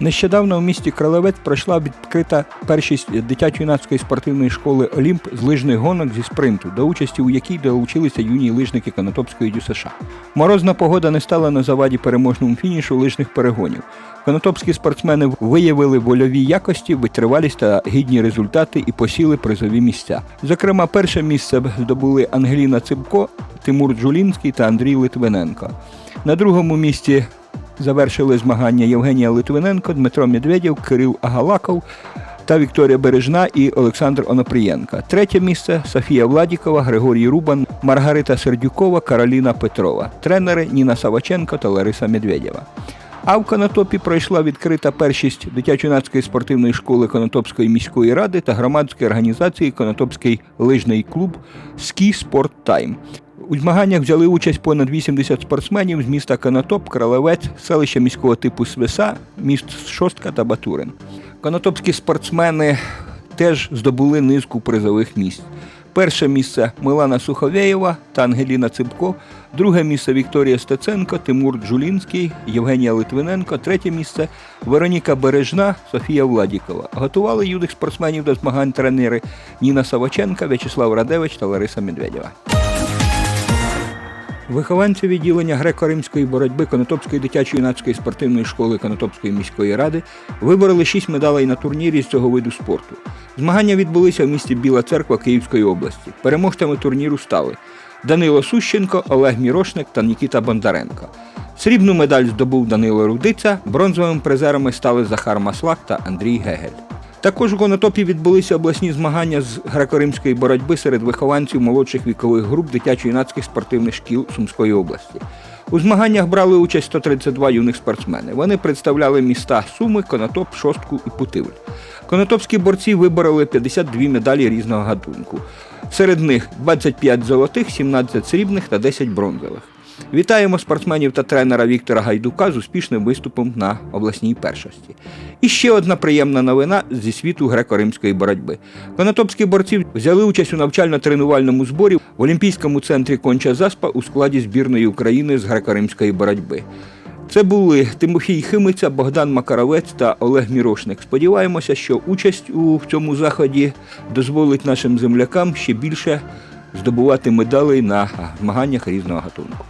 Нещодавно у місті Кролевець пройшла відкрита першість дитячо-юнацької спортивної школи Олімп з лижних гонок зі спринту, до участі у якій долучилися юні лижники Конотопської ДЮСШ. Морозна погода не стала на заваді переможному фінішу лижних перегонів. Конотопські спортсмени виявили вольові якості, витривалість та гідні результати і посіли призові місця. Зокрема, перше місце здобули Ангеліна Цибко, Тимур Джулінський та Андрій Литвиненко. На другому місці завершили змагання Євгенія Литвиненко, Дмитро Медведєв, Кирил Агалаков та Вікторія Бережна і Олександр Онопрієнка. Третє місце Софія Владікова, Григорій Рубан, Маргарита Сердюкова, Кароліна Петрова. Тренери Ніна Саваченко та Лариса Медведєва. А в Конотопі пройшла відкрита першість дитячо-юнацької спортивної школи Конотопської міської ради та громадської організації Конотопський лижний клуб Ski Sport Time. У змаганнях взяли участь понад 80 спортсменів з міста Конотоп, Кролевець, селища міського типу Свиса, міст Шостка та Батурин. Конотопські спортсмени теж здобули низку призових місць. Перше місце Милана Суховєєва та Ангеліна Цибко, друге місце Вікторія Стеценко, Тимур Джулінський, Євгенія Литвиненко, третє місце Вероніка Бережна, Софія Владікова. Готували юних спортсменів до змагань тренери Ніна Саваченка, В'ячеслав Радевич та Лариса Медведєва. Вихованці відділення греко-римської боротьби Конотопської дитячо-юнацької спортивної школи Конотопської міської ради вибороли шість медалей на турнірі з цього виду спорту. Змагання відбулися в місті Біла Церква Київської області. Переможцями турніру стали Данило Сущенко, Олег Мірошник та Нікіта Бондаренко. Срібну медаль здобув Данило Рудиця, бронзовими призерами стали Захар Маслак та Андрій Гегель. Також у Конотопі відбулися обласні змагання з греко-римської боротьби серед вихованців молодших вікових груп дитячо-юнацьких спортивних шкіл Сумської області. У змаганнях брали участь 132 юних спортсмени. Вони представляли міста Суми, Конотоп, Шостку і Путивль. Конотопські борці вибороли 52 медалі різного гатунку. Серед них 25 золотих, 17 срібних та 10 бронзових. Вітаємо спортсменів та тренера Віктора Гайдука з успішним виступом на обласній першості. І ще одна приємна новина зі світу греко-римської боротьби. Конотопські борці взяли участь у навчально-тренувальному зборі в Олімпійському центрі Конча Заспа у складі збірної України з греко-римської боротьби. Це були Тимофій Химиця, Богдан Макаровець та Олег Мірошник. Сподіваємося, що участь у цьому заході дозволить нашим землякам ще більше здобувати медалей на змаганнях різного гатунку.